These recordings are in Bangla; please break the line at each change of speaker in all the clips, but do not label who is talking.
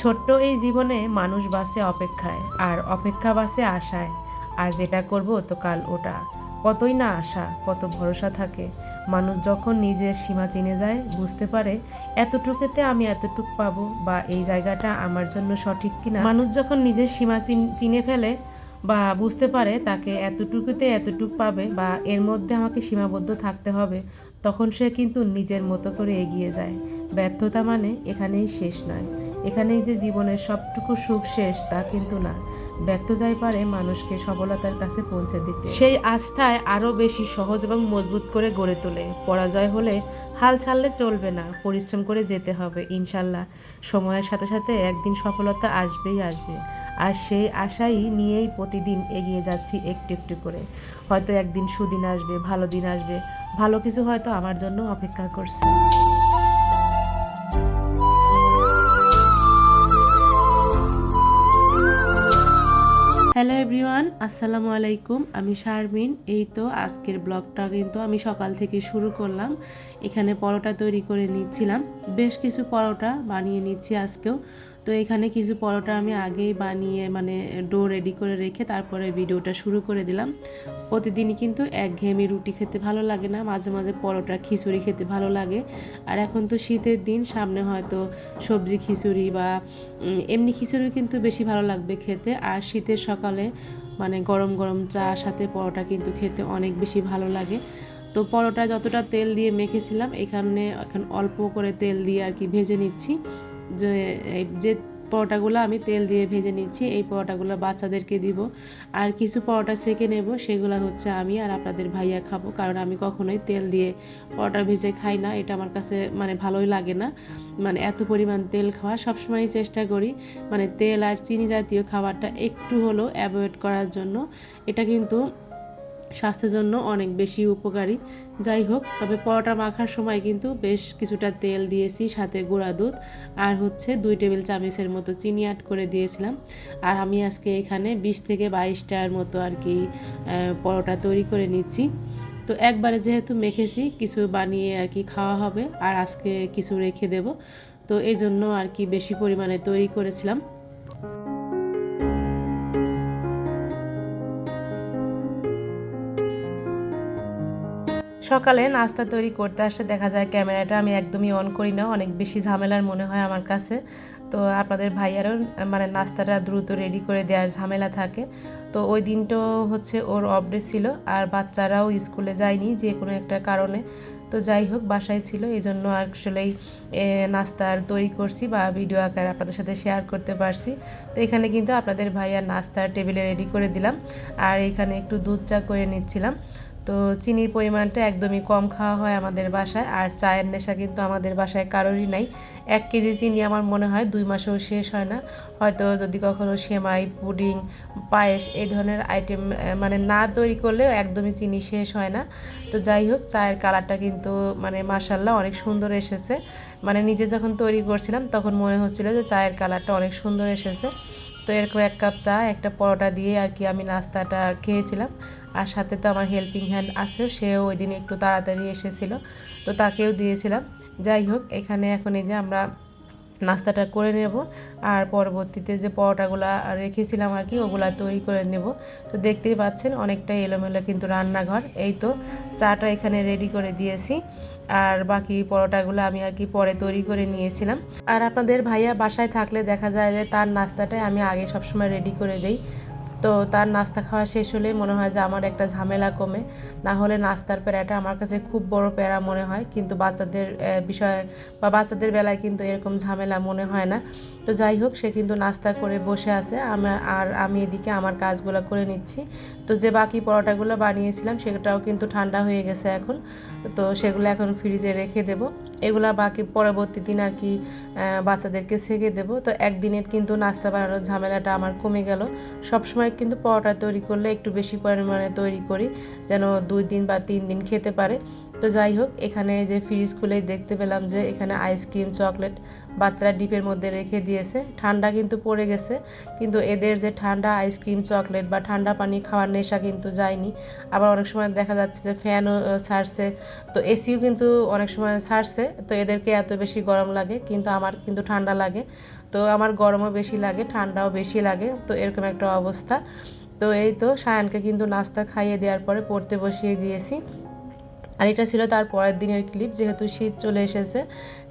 ছোট্ট এই জীবনে মানুষ বাসে অপেক্ষায়, আর অপেক্ষা বাসে আশায়। আর যেটা করব তো কাল ওটা। কতই না আশা, কত ভরসা থাকে। মানুষ যখন নিজের সীমা চিনে যায়, বুঝতে পারে এতটুকুতে আমি এতটুক পাবো বা এই জায়গাটা আমার জন্য সঠিক কিনা। মানুষ যখন নিজের সীমা চিনে ফেলে বা বুঝতে পারে তাকে এতটুকুতে এতটুক পাবে বা এর মধ্যে আমাকে সীমাবদ্ধ থাকতে হবে, তখন সে কিন্তু নিজের মতো করে এগিয়ে যায়। ব্যর্থতা মানে এখানেই শেষ নয়। এখানেই যে জীবনের সবটুকু সুখ শেষ, তা কিন্তু না। ব্যর্থতাই পারে মানুষকে সফলতার কাছে পৌঁছে দিতে। সেই আস্থায় আরও বেশি সহজ এবং মজবুত করে গড়ে তোলে। পরাজয় হলে হাল ছাড়লে চলবে না, পরিশ্রম করে যেতে হবে, ইনশাল্লাহ। সময়ের সাথে সাথে একদিন সফলতা আসবেই আসবে। আর সেই আশাই নিয়েই প্রতিদিন এগিয়ে যাচ্ছি একটু একটু করে। হয়তো একদিন সুদিন আসবে, ভালো দিন আসবে, ভালো কিছু হয়তো আমার জন্য অপেক্ষা করছে। হ্যালো এভরিওয়ান আসসালামু আলাইকুম। আমি শারমিন। এই তো আজকের ব্লগটা কিন্তু আমি সকাল থেকে শুরু করলাম। এখানে পরোটা তৈরি করে নিচ্ছিলাম। বেশ কিছু পরোটা বানিয়ে নিচ্ছি আজকেও। তো এখানে কিছু পরোটা আমি আগেই বানিয়ে মানে ডো রেডি করে রেখে তারপরে ভিডিওটা শুরু করে দিলাম। প্রতিদিনই কিন্তু একঘেয়েমি রুটি খেতে ভালো লাগে না, মাঝে মাঝে পরোটা খিচুড়ি খেতে ভালো লাগে। আর এখন তো শীতের দিন, সামনে হয়তো সবজি খিচুড়ি বা এমনি খিচুড়ি কিন্তু বেশি ভালো লাগবে খেতে। আর শীতের সকালে মানে গরম গরম চা সাথে পরোটা কিন্তু খেতে অনেক বেশি ভালো লাগে। তো পরোটা যতটা তেল দিয়ে মেখেছিলাম, এখানে এখন অল্প করে তেল দিয়ে আর কি ভেজে নিচ্ছি। যে যে পরোটাগুলো আমি তেল দিয়ে ভেজে নিচ্ছি, এই পরোটাগুলো বাচ্চাদেরকে দিব। আর কিছু পরোটা সেকে নেব, সেগুলো হচ্ছে আমি আর আপনাদের ভাইয়া খাব। কারণ আমি কখনোই তেল দিয়ে পরোটা ভেজে খাই না, এটা আমার কাছে মানে ভালোই লাগে না। মানে এত পরিমাণ তেল খাওয়া সবসময় চেষ্টা করি মানে তেল আর চিনি জাতীয় খাবারটা একটু হলেও অ্যাভয়েড করার জন্য। এটা কিন্তু স্বাস্থ্যের জন্য অনেক বেশি উপকারী। যাই হোক, তবে পরোটা মাখার সময় কিন্তু বেশ কিছুটা তেল দিয়েছি, সাথে গুঁড়া দুধ আর হচ্ছে দুই টেবিল চামচের মতো চিনি অ্যাড করে দিয়েছিলাম। আর আমি আজকে এখানে বিশ থেকে বাইশটার মতো আর কি পরোটা তৈরি করে নিচ্ছি। তো একবারে যেহেতু মেখেছি, কিছু বানিয়ে আর কি খাওয়া হবে। আর আজকে কিছু রেখে দেব। তো এই জন্য আর কি বেশি পরিমাণে তৈরি করেছিলাম। সকালে নাস্তা তৈরি করতে আসতে দেখা যায় ক্যামেরাটা আমি একদমই অন করি না, অনেক বেশি ঝামেলার মনে হয় আমার কাছে। তো আপনাদের ভাইয়ারও মানে নাস্তাটা দ্রুত রেডি করে দেওয়ার ঝামেলা থাকে। তো ওই দিনটাও হচ্ছে ওর অফডে ছিল, আর বাচ্চারাও স্কুলে যায়নি যে কোনো একটা কারণে। তো যাই হোক, বাসায় ছিল এই জন্য আসলেই নাস্তা আর তৈরি করছি বা ভিডিও আকারে আপনাদের সাথে শেয়ার করতে পারছি। তো এখানে কিন্তু আপনাদের ভাইয়ার নাস্তা টেবিলে রেডি করে দিলাম, আর এখানে একটু দুধ চা করে নিচ্ছিলাম। তো চিনির পরিমাণটা একদমই কম খাওয়া হয় আমাদের বাসায়, আর চায়ের নেশা কিন্তু আমাদের বাসায় কারোরই নাই। এক কেজি চিনি আমার মনে হয় দুই মাসেও শেষ হয় না। হয়তো যদি কখনো সেমাই, পুডিং, পায়েস এই ধরনের আইটেম মানে না তৈরি করলে একদমই চিনি শেষ হয় না। তো যাই হোক, চায়ের কালারটা কিন্তু মানে মাসাল্লাহ অনেক সুন্দর এসেছে। মানে নিজে যখন তৈরি করছিলাম তখন মনে হচ্ছিল যে চায়ের কালারটা অনেক সুন্দর এসেছে। তো এরকম এক কাপ চা, একটা পরোটা দিয়ে আর কি আমি নাস্তাটা খেয়েছিলাম। আর সাথে তো আমার হেল্পিং হ্যান্ড আছে, সেও ওই দিন একটু তাড়াতাড়ি এসেছিল, তো তাকেও দিয়েছিলাম। যাই হোক, এখানে এখন এই যে আমরা নাস্তাটা করে নেব আর পরবর্তীতে যে পরোটাগুলো রেখেছিলাম আর কি, ওগুলা তৈরি করে নেব। তো দেখতেই পাচ্ছেন অনেকটা এলোমেলো কিন্তু রান্নাঘর। এই তো চাটা এখানে রেডি করে দিয়েছি আর বাকি পরোটাগুলো আমি আর কি পরে তৈরি করে নিয়েছিলাম। আর আপনাদের ভাইয়া বাসায় থাকলে দেখা যায় যে তার নাস্তাটাই আমি আগে সবসময় রেডি করে দেই। তো তার নাস্তা খাওয়া শেষ হলে মনে হয় যে আমার একটা ঝামেলা কমে। না হলে নাস্তার প্যারাটা আমার কাছে খুব বড় প্যারা মনে হয়, কিন্তু বাচ্চাদের বিষয়ে বা বাচ্চাদের বেলায় কিন্তু এরকম ঝামেলা মনে হয় না। তো যাই হোক, সে কিন্তু নাস্তা করে বসে আছে। আমার, আর আমি এদিকে আমার কাজগুলো করে নিচ্ছি। তো যে বাকি পরোটাগুলো বানিয়েছিলাম সেটাও কিন্তু ঠান্ডা হয়ে গেছে এখন। তো সেগুলো এখন ফ্রিজে রেখে দেবো। এগুলো বাকি পরবর্তী দিন আর কি বাচ্চাদেরকে সেকে দেবো। তো একদিনের কিন্তু নাস্তা বানানোর ঝামেলাটা আমার কমে গেল। সবসময় কিন্তু পরোটা তৈরি করলে একটু বেশি পরিমাণে তৈরি করি, যেন দুই দিন বা তিন দিন খেতে পারে। তো যাই হোক, এখানে যে ফ্রিজ খুলেই দেখতে পেলাম যে এখানে আইসক্রিম চকলেট বাচ্চারা ডিপের মধ্যে রেখে দিয়েছে। ঠান্ডা কিন্তু পড়ে গেছে, কিন্তু এদের যে ঠান্ডা আইসক্রিম চকলেট বা ঠান্ডা পানি খাওয়ার নেশা কিন্তু যায়নি। আবার অনেক সময় দেখা যাচ্ছে যে ফ্যানও সারছে, তো এসিও কিন্তু অনেক সময় সারছে, তো এদেরকে এত বেশি গরম লাগে, কিন্তু আমার কিন্তু ঠান্ডা লাগে। তো আমার গরমও বেশি লাগে, ঠান্ডাও বেশি লাগে, তো এরকম একটা অবস্থা। তো এই তো সায়ানকে কিন্তু নাস্তা খাইয়ে দেওয়ার পরে পড়তে বসিয়ে দিয়েছি। আর এটা ছিল তার পরের দিনের ক্লিপ যেহেতু শীত চলে এসেছে।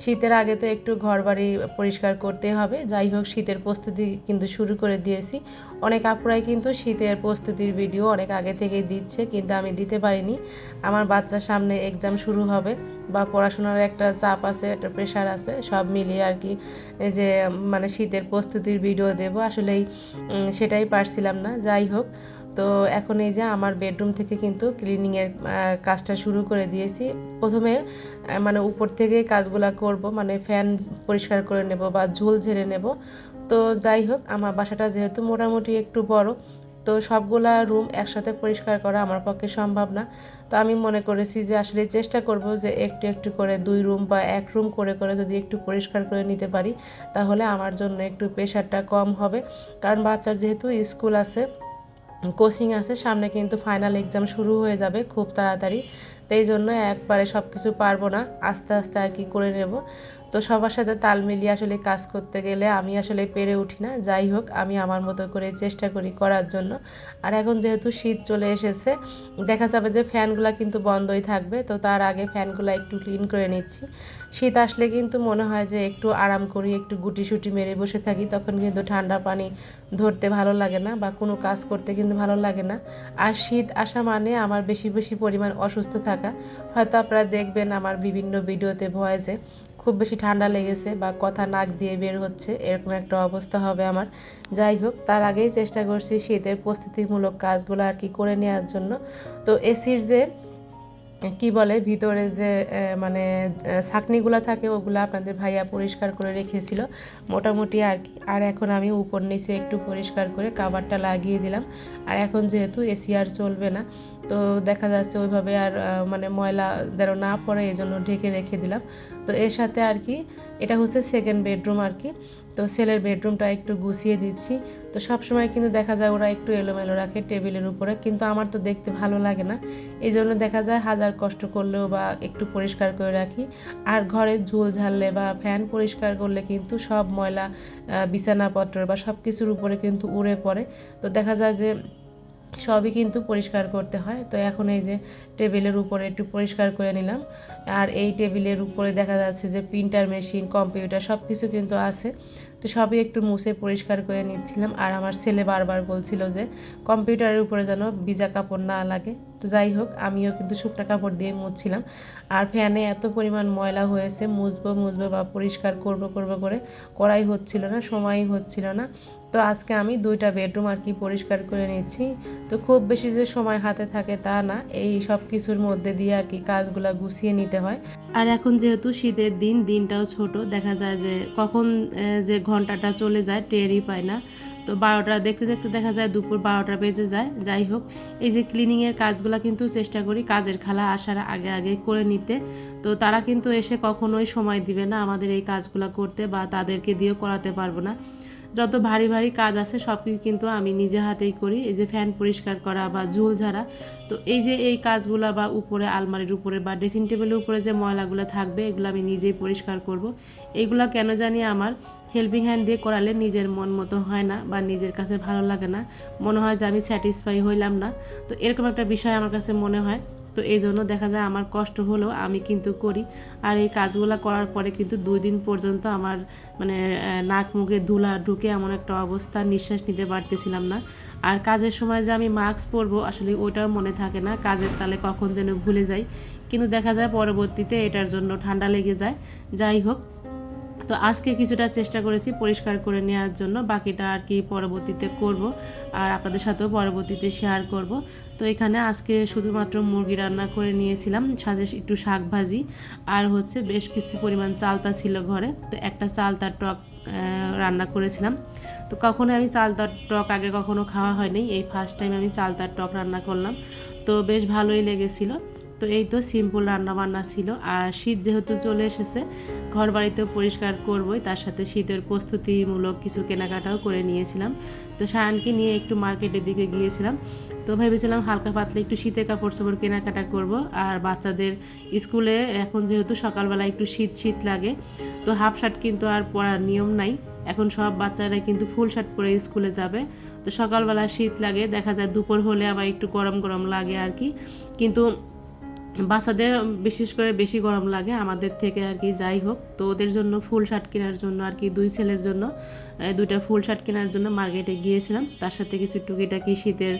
শীতের আগে তো একটু ঘর বাড়ি পরিষ্কার করতে হবে। যাই হোক, শীতের প্রস্তুতি কিন্তু শুরু করে দিয়েছি। অনেক আপুরাই কিন্তু শীতের প্রস্তুতির ভিডিও অনেক আগে থেকেই দিচ্ছে, কিন্তু আমি দিতে পারিনি। আমার বাচ্চার সামনে এক্সাম শুরু হবে বা পড়াশোনার একটা চাপ আছে, একটা প্রেশার আছে, সব মিলিয়ে আর কি যে মানে শীতের প্রস্তুতির ভিডিও দেব। আসলেই সেটাই পারছিলাম না। যাই হোক তো এখন এই যে আমার বেডরুম থেকে কিন্তু ক্লিনিংয়ের কাজটা শুরু করে দিয়েছি। প্রথমে মানে উপর থেকে কাজগুলা করব মানে ফ্যান পরিষ্কার করে নেব বা ঝোল ঝেড়ে নেব। তো যাই হোক, আমার বাসাটা যেহেতু মোটামুটি একটু বড়, তো সবগুলা রুম একসাথে পরিষ্কার করা আমার পক্ষে সম্ভব না। তো আমি মনে করেছি যে আসলে চেষ্টা করব যে একটু একটু করে দুই রুম বা এক রুম করে করে যদি একটু পরিষ্কার করে নিতে পারি, তাহলে আমার জন্য একটু প্রেশারটা কম হবে। কারণ বাচ্চার যেহেতু স্কুল আছে কোচিং আছে, সামনে কিন্তু ফাইনাল এক্সাম শুরু হয়ে যাবে খুব তাড়াতাড়ি। তাই জন্য একবারে সব কিছু পারব না, আস্তে আস্তে আর কি করে নেব। তো সবার সাথে তাল মিলিয়ে আসলে কাজ করতে গেলে আমি আসলে পেরে উঠি না। যাই হোক, আমি আমার মতো করে চেষ্টা করি করার জন্য। আর এখন যেহেতু শীত চলে এসেছে, দেখা যাবে যে ফ্যানগুলো কিন্তু বন্ধই থাকবে, তো তার আগে ফ্যানগুলো একটু ক্লিন করে নিচ্ছি। শীত আসলে কিন্তু মনে হয় যে একটু আরাম করি, একটু গুটি সুটি মেরে বসে থাকি, তখন কিন্তু ঠান্ডা পানি ধরতে ভালো লাগে না বা কোনো কাজ করতে কিন্তু ভালো লাগে না। আর শীত আসা মানে আমার বেশি বেশি পরিমাণ অসুস্থ থাকা। হয়তো আপনারা দেখবেন আমার বিভিন্ন ভিডিওতে ভয়েসে খুব বেশি ঠান্ডা লেগেছে বা কথা নাক দিয়ে বের হচ্ছে, এরকম একটা অবস্থা হবে আমার। যাই হোক, তার আগেই চেষ্টা করছি শীতের প্রস্তুতিমূলক কাজগুলো আর কি করে নেওয়ার জন্য। তো এসির যে, কি বলে, ভিতরে যে মানে ছাকনিগুলো থাকে, ওগুলো আপনাদের ভাইয়া পরিষ্কার করে রেখেছিল। মোটামুটি আর কি। আর এখন আমি উপর নিচে একটু পরিষ্কার করে কাবারটা লাগিয়ে দিলাম। আর এখন যেহেতু এসি আর চলবে না তো দেখা যাচ্ছে ওইভাবে আর মানে ময়লা যেন না পড়ে এই জন্য ঢেকে রেখে দিলাম। তো এর সাথে আর কি, এটা হচ্ছে সেকেন্ড বেডরুম আর কি। তো ছেলের বেডরুমটা একটু গুছিয়ে দিচ্ছি। তো সব সময় কিন্তু দেখা যায় ওরা একটু এলোমেলো রাখে টেবিলের উপরে, কিন্তু আমার তো দেখতে ভালো লাগে না। এই জন্য দেখা যায় হাজার কষ্ট করলেও বা একটু পরিষ্কার করে রাখি। আর ঘরে ঝুল ঝাড়লে বা ফ্যান পরিষ্কার করলে কিন্তু সব ময়লা বিছানাপত্র বা সব কিছুর উপরে কিন্তু উড়ে পড়ে। তো দেখা যায় যে সবই কিন্তু পরিষ্কার করতে হয়। তো এখন এই যে টেবিলের উপরে একটু পরিষ্কার করে নিলাম। আর এই টেবিলের উপরে দেখা যাচ্ছে যে প্রিন্টার মেশিন, কম্পিউটার সব কিছু কিন্তু আছে। তো সবই একটু মুছে পরিষ্কার করে নিচ্ছিলাম। আর আমার ছেলে বারবার বলছিল যে কম্পিউটারের উপরে যেন ভিজা কাপড় না লাগে। তো যাই হোক, আমিও কিন্তু শুকনো কাপড় দিয়ে মুছছিলাম। আর ফ্যানে এত পরিমাণ ময়লা হয়েছে, মুছবো মুছবো বা পরিষ্কার করব করব করে করাই হচ্ছিল না, সময়ই হচ্ছিল না। তো আজকে আমি দুইটা বেডরুম আর কি পরিষ্কার করে নিচ্ছি। তো খুব বেশি যে সময় হাতে থাকে তা না, এই সব কিছুর মধ্যে দিয়ে আর কি কাজগুলা গুছিয়ে নিতে হয়। আর এখন যেহেতু শীতের দিন, দিনটাও ছোট, দেখা যায় যে কখন যে ঘন্টাটা চলে যায় টেরই পায় না। তো বারোটা, দেখতে দেখতে দেখা যায় দুপুর বারোটা বেজে যায়। যাই হোক, এই যে ক্লিনিংয়ের কাজগুলো কিন্তু চেষ্টা করি কাজের খালা আসার আগে আগে করে নিতে। তো তারা কিন্তু এসে কখনোই সময় দিবে না আমাদের এই কাজগুলো করতে বা তাদেরকে দিয়েও করাতে পারব না। যত ভারী ভারী কাজ আছে সব কিছু কিন্তু আমি নিজে হাতেই করি। এই যে ফ্যান পরিষ্কার করা বা ঝুল ঝাড়া, তো এই যে এই কাজগুলো বা উপরে আলমারির উপরে বা ড্রেসিং টেবিলের উপরে যে ময়লাগুলো থাকবে, এগুলো আমি নিজেই পরিষ্কার করব। এইগুলো কেন জানি আমার হেল্পিং হ্যান্ড দিয়ে করালে নিজের মন মতো হয় না বা নিজের কাছে ভালো লাগে না। মনে হয় যে আমি স্যাটিসফাই হইলাম না। তো এরকম একটা বিষয় আমার কাছে মনে হয়। তো এই জন্য দেখা যায় আমার কষ্ট হলো আমি কিন্তু করি। আর এই কাজগুলো করার পরে কিন্তু দুই দিন পর্যন্ত আমার মানে নাক মুখে ধুলা ঢুকে এমন একটা অবস্থা, নিঃশ্বাস নিতে পারতেছিলাম না। আর কাজের সময় যে আমি মাস্ক পরবো, আসলে ওটাও মনে থাকে না, কাজের তালে কখন যেন ভুলে যাই। কিন্তু দেখা যায় পরবর্তীতে এটার জন্য ঠান্ডা লেগে যায়। যাই হোক তো আজকে কিছুটা চেষ্টা করেছি পরিষ্কার করে নেওয়ার জন্য, বাকিটা আর কি পরবর্তীতে করব আর আপনাদের সাথেও পরবর্তীতে শেয়ার করব। তো এখানে আজকে শুধুমাত্র মুরগি রান্না করে নিয়েছিলাম, সাজে একটু শাক ভাজি আর হচ্ছে বেশ কিছু পরিমাণ চালতা ছিল ঘরে, তো একটা চালতার টক রান্না করেছিলাম। তো কখনো আমি চালতার টক আগে কখনো খাওয়া হয়নি, এই ফার্স্ট টাইম আমি চালতার টক রান্না করলাম। তো বেশ ভালোই লেগেছিলো। তো এই তো সিম্পল রান্নাবান্না ছিল। আর শীত যেহেতু চলে এসেছে ঘর বাড়িতেও পরিষ্কার করবই। তার সাথে শীতের প্রস্তুতিমূলক কিছু কেনাকাটাও করে নিয়েছিলাম। তো সায়ানকে নিয়ে একটু মার্কেটের দিকে গিয়েছিলাম। তো ভেবেছিলাম হালকা পাতলা একটু শীতের কাপড় চোপড় কেনাকাটা করব। আর বাচ্চাদের স্কুলে এখন যেহেতু সকালবেলা একটু শীত শীত লাগে, তো হাফ শার্ট কিন্তু আর পরার নিয়ম নাই। এখন সব বাচ্চারা কিন্তু ফুল শার্ট পরে স্কুলে যাবে। তো সকালবেলা শীত লাগে, দেখা যায় দুপুর হলে আবার একটু গরম গরম লাগে আর কি। কিন্তু বাচ্চাদের বিশেষ করে বেশি গরম লাগে, আমাদের থেকে আর কি যাই হোক। তো ওদের জন্য ফুল শার্ট কেনার জন্য আর কি, দুই ছেলের জন্য দুইটা ফুল শার্ট কেনার জন্য মার্কেটে গিয়েছিলাম। তার সাথে কিছু টুকিটাকি শীতের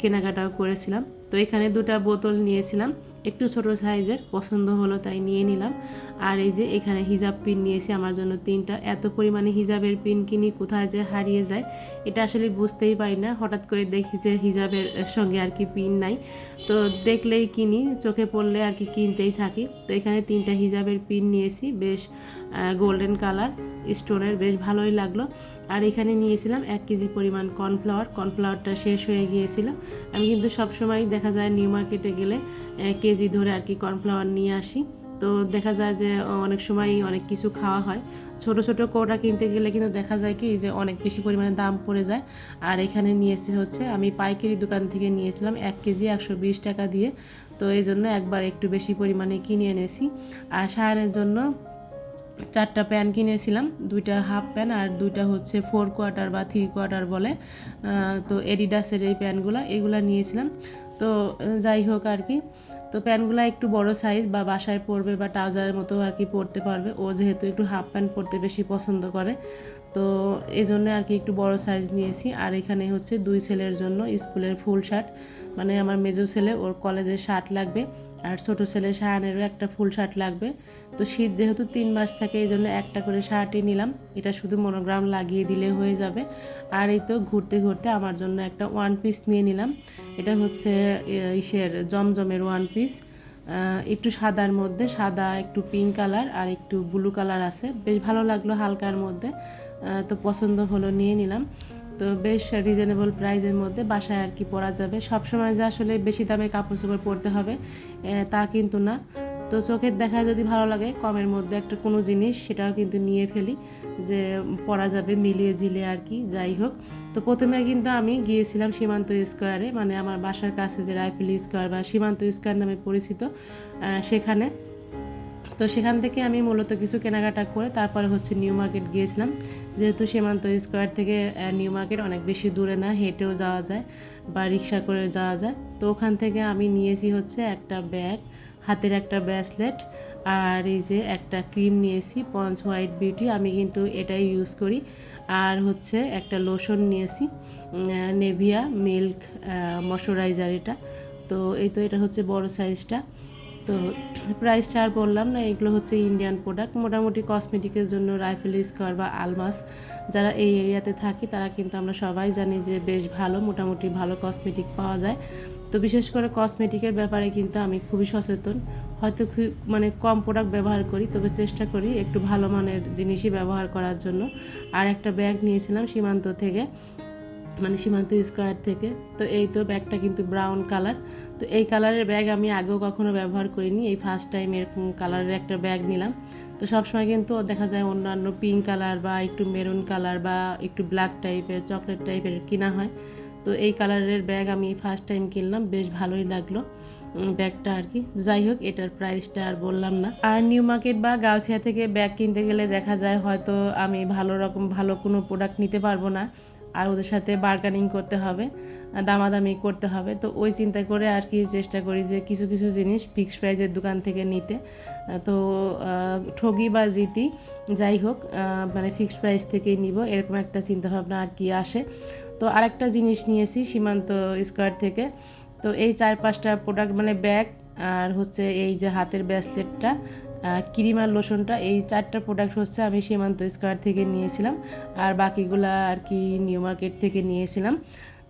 কেনাকাটাও করেছিলাম। তো এখানে দুটা বোতল নিয়েছিলাম। একটু ছোট সাইজের পছন্দ হলো তাই নিয়ে নিলাম। আর এই যে এখানে হিজাব পিন নিয়েছি আমার জন্য তিনটা। এত পরিমাণে হিজাবের পিন কিনি কোথায় যে হারিয়ে যায় এটা আসলে বুঝতেই পারি না। হঠাৎ করে দেখি যে হিজাবের সঙ্গে আর কি পিন নাই। তো দেখলেই কিনি চোখে পড়লে আর কি কিনতেই থাকি। তো এখানে তিনটা হিজাবের পিন নিয়েছি বেশ গোল্ডেন কালার স্টোনের বেশ ভালোই লাগল। আর এখানে নিয়েছিলাম এক কেজি পরিমাণ কর্নফ্লাওয়ার কর্নফ্লাওয়ারটা শেষ হয়ে গিয়েছিল। আমি কিন্তু সবসময় দেখা যায় নিউ মার্কেটে গেলে আহ, কেজি ধরে আর কি কর্নফ্লাওয়ার নিয়ে আসি। তো দেখা যায় যে অনেক সময় অনেক কিছু খাওয়া হয়। ছোট ছোট কোটা কিনতে গেলে কিন্তু দেখা যায় কি যে, অনেক বেশি পরিমাণে দাম পড়ে যায়। আর এখানে নিয়েছি হচ্ছে, আমি পাইকারি দোকান থেকে নিয়েছিলাম এক কেজি একশো বিশ টাকা দিয়ে। তো এই জন্য একবার একটু বেশি পরিমাণে কিনে এনেছি। আর সায়ানের জন্য চারটা প্যান কিনেছিলাম, দুইটা হাফ প্যান আর দুইটা হচ্ছে ফোর কোয়ার্টার বা থ্রি কোয়ার্টার বলে। তো এডিডাসের এই প্যানগুলো, এগুলো নিয়েছিলাম। তো, যাই হোক আর কি তো প্যান্টগুলো একটু বড় সাইজ বা বাসায় পরবে বা ট্রাউজারের মতো আর কি পরতে পারবে। ও যেহেতু একটু হাফ প্যান্ট পরতে বেশি পছন্দ করে। তো এই জন্য আর কি একটু বড় সাইজ নিয়েছি। আর এখানে হচ্ছে দুই ছেলের জন্য স্কুলের ফুল শার্ট মানে আমার মেজো ছেলে, ওর কলেজের শার্ট লাগবে। আর ছোটো ছেলে সায়ানেরও একটা ফুল শার্ট লাগবে। তো শীত যেহেতু তিন মাস থাকে, এই জন্য একটা করে শার্টই নিলাম। এটা শুধু মনোগ্রাম লাগিয়ে দিলে হয়ে যাবে। আর এই তো ঘুরতে ঘুরতে আমার জন্য একটা ওয়ান পিস নিয়ে নিলাম। এটা হচ্ছে ইসের জমজমের ওয়ান পিস একটু সাদার মধ্যে, সাদা, একটু পিঙ্ক কালার আর একটু ব্লু কালার আছে। বেশ ভালো লাগল হালকার মধ্যে। তো পছন্দ হলো নিয়ে নিলাম। তো বেশ রিজনেবল প্রাইজের মধ্যে বাসায় আর কি পরা যাবে। সবসময় যে আসলে বেশি দামের কাপড় চোপড় পরতে হবে তা কিন্তু না। তো চোখের দেখা যদি ভালো লাগে, কমের মধ্যে একটা কোনো জিনিস সেটাও কিন্তু নিয়ে ফেলি, যে পরা যাবে, মিলিয়ে ঝিলে আর কি, যাই হোক। তো প্রথমে কিন্তু আমি গিয়েছিলাম সীমান্ত স্কোয়ারে মানে আমার বাসার কাছে যে রাইফেল স্কোয়ার বা সীমান্ত স্কোয়ার নামে পরিচিত সেখানে। তো সেখান থেকে আমি মূলত কিছু কেনাকাটা করে তারপরে হচ্ছে নিউ মার্কেট গিয়েছিলাম। যেহেতু সীমান্ত স্কোয়ার থেকে নিউ মার্কেট অনেক বেশি দূরে না, হেঁটেও যাওয়া যায় বা রিক্সা করে যাওয়া যায়। তো ওখান থেকে আমি নিয়েছি হচ্ছে একটা ব্যাগ, হাতের একটা ব্রেসলেট আর এই যে একটা ক্রিম নিয়েছি, পন্স হোয়াইট বিউটি। আমি কিন্তু এটাই ইউজ করি। আর হচ্ছে একটা লোশন নিয়েছি নেভিয়া মিল্ক ময়শ্চারাইজার এটা। তো এই তো এটা হচ্ছে বড় সাইজটা। তো প্রাইসটা আর বললাম না, এগুলো হচ্ছে ইন্ডিয়ান প্রোডাক্ট মোটামুটি কসমেটিকের জন্য রাইফেল স্কোয়ার বা আলমাস, যারা এই এরিয়াতে থাকি, তারা কিন্তু আমরা সবাই জানি যে বেশ ভালো, মোটামুটি ভালো কসমেটিক পাওয়া যায়। তো বিশেষ করে কসমেটিকের ব্যাপারে কিন্তু আমি খুবই সচেতন। হয়তো খুব মানে কম প্রোডাক্ট ব্যবহার করি, তবে চেষ্টা করি একটু ভালো মানের জিনিসই ব্যবহার করার জন্য। আর একটা ব্যাগ নিয়েছিলাম সীমান্ত থেকে। মানে সীমান্ত স্কোয়ার থেকে, তো এই তো ব্যাগটা কিন্তু ব্রাউন কালার তো এই কালারের ব্যাগ আমি আগেও কখনো ব্যবহার করিনি, এই ফার্স্ট টাইম এরকম কালারের একটা ব্যাগ নিলাম। তো সবসময় কিন্তু দেখা যায় অন্যান্য পিঙ্ক কালার বা একটু মেরুন কালার বা একটু ব্ল্যাক টাইপের চকলেট টাইপের কিনা হয়। তো এই কালারের ব্যাগ আমি ফার্স্ট টাইম কিনলাম, বেশ ভালোই লাগল ব্যাগটা আর কি। যাই হোক, এটার প্রাইসটা আর বললাম না। আর নিউ মার্কেট বা গাউসিয়া থেকে ব্যাগ কিনতে গেলে দেখা যায় হয়তো আমি ভালো রকম ভালো কোনো প্রোডাক্ট নিতে পারব না। আর ওদের সাথে বার্গানিং করতে হবে দামাদামি করতে হবে। তো ওই চিন্তা করে আর কি চেষ্টা করি যে কিছু কিছু জিনিস ফিক্স প্রাইজের দোকান থেকে নিতে। তো ঠগি বা জিতি, যাই হোক মানে ফিক্সড প্রাইস থেকেই নিব, এরকম একটা চিন্তাভাবনা আর কি আসে। তো আরেকটা জিনিস নিয়েছি সীমান্ত স্কোয়ার থেকে। তো এই চার পাঁচটা প্রোডাক্ট মানে ব্যাগ আর হচ্ছে এই যে হাতের ব্রেসলেটটা ক্রিম আর লোশনটা, এই চারটা প্রোডাক্ট হচ্ছে আমি সীমান্ত স্কোয়ার থেকে নিয়েছিলাম আর বাকিগুলা আর কি নিউ মার্কেট থেকে নিয়েছিলাম।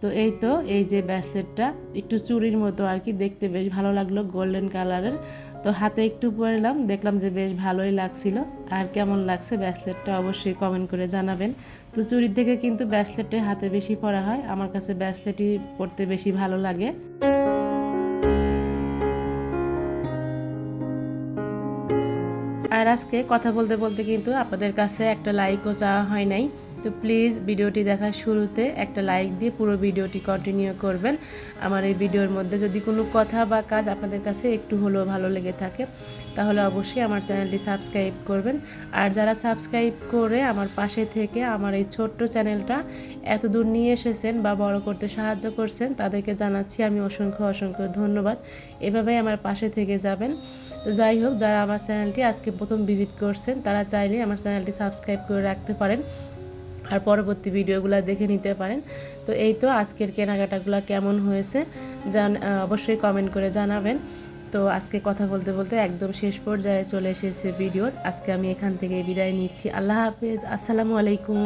তো এই তো, এই যে ব্রেসলেটটা একটু চুরির মতো আর কি, দেখতে বেশ ভালো লাগল গোল্ডেন কালারের তো হাতে একটু পরলাম দেখলাম যে বেশ ভালোই লাগছিল। আর কেমন লাগছে ব্রেসলেটটা অবশ্যই কমেন্ট করে জানাবেন। তো চুরির থেকে কিন্তু ব্রেসলেটে হাতে বেশি পরা হয়, আমার কাছে ব্রেসলেটই পরতে বেশি ভালো লাগে। আর আজকে কথা বলতে বলতে কিন্তু আপনাদের কাছে একটা লাইকও চাওয়া হয় নাই। তো প্লিজ ভিডিওটি দেখার শুরুতে একটা লাইক দিয়ে পুরো ভিডিওটি কন্টিনিউ করবেন। আমার এই ভিডিওর মধ্যে যদি কোনো কথা বা কাজ আপনাদের কাছে একটু হলেও ভালো লেগে থাকে, তাহলে অবশ্যই আমার চ্যানেলটি সাবস্ক্রাইব করবেন। আর যারা সাবস্ক্রাইব করে আমার পাশে থেকে আমার এই ছোট্ট চ্যানেলটা এত দূর নিয়ে এসেছেন বা বড় করতে সাহায্য করছেন, তাদেরকে জানাচ্ছি আমি অসংখ্য অসংখ্য ধন্যবাদ। এভাবেই আমার পাশে থেকে যাবেন। তো যাই হোক, যারা আমার চ্যানেলটি আজকে প্রথম ভিজিট করছেন, তারা চাইলে আমার চ্যানেলটি সাবস্ক্রাইব করে রাখতে পারেন আর পরবর্তী ভিডিওগুলো দেখে নিতে পারেন। তো এই তো আজকের কেনাকাটাগুলো কেমন হয়েছে, জান অবশ্যই কমেন্ট করে জানাবেন। তো আজকে কথা বলতে বলতে একদম শেষ পর্যায়ে চলে এসেছে ভিডিওর। আজকে আমি এখান থেকে বিদায় নিচ্ছি। আল্লাহ হাফেজ, আসসালামু আলাইকুম।